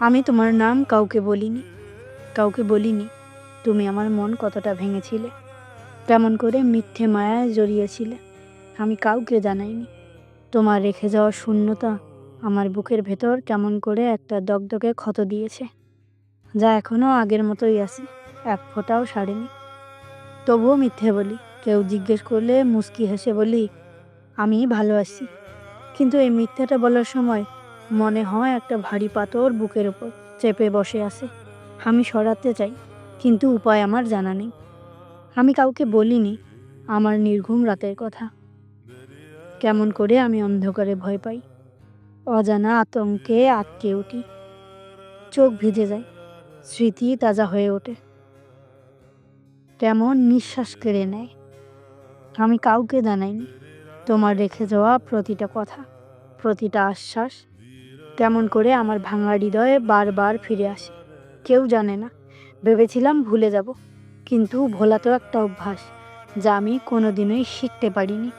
আমি তোমার নাম কাউকে বলিনি কাউকে বলিনি। তুমি আমার মন কতটা ভেঙেছিলে, কেমন করে মিথ্যে মায়ায় জড়িয়েছিলে। আমি কাউকে জানাইনি। তোমার রেখে যাওয়া শূন্যতা আমার বুকের ভেতর কেমন করে একটা দগদগে ক্ষত দিয়েছে, যা এখনও আগের মতোই আছে, এক ফোঁটাও সারেনি। তবুও মিথ্যে বলি, কেউ জিজ্ঞেস করলে মুস্কি হেসে বলি, আমি ভালো আছি। কিন্তু এই মিথ্যাটা বলার সময় মনে হয় একটা ভারী পাথর বুকের ওপর চেপে বসে আছে। আমি সরাতে চাই, কিন্তু উপায় আমার জানা নেই। আমি কাউকে বলিনি আমার নির্ঘুম রাতের কথা। কেমন করে আমি অন্ধকারে ভয় পাই। অজানা আতঙ্কে আটকে উঠি। চোখ ভিজে যায়, স্মৃতি তাজা হয়ে ওঠে। কেমন নিঃশ্বাস কেড়ে নেয়। আমি কাউকে জানাইনি। তোমার রেখে যাওয়া প্রতিটা কথা, প্রতিটা আশ্বাস কেমন করে আমার ভাঙা হৃদয়ে বারবার ফিরে আসে। কেউ জানে না। ভেবেছিলাম ভুলে যাব। কিন্তু ভোলা তো একটা অভ্যাস, যা আমি কোনোদিনই শিখতে পারিনি।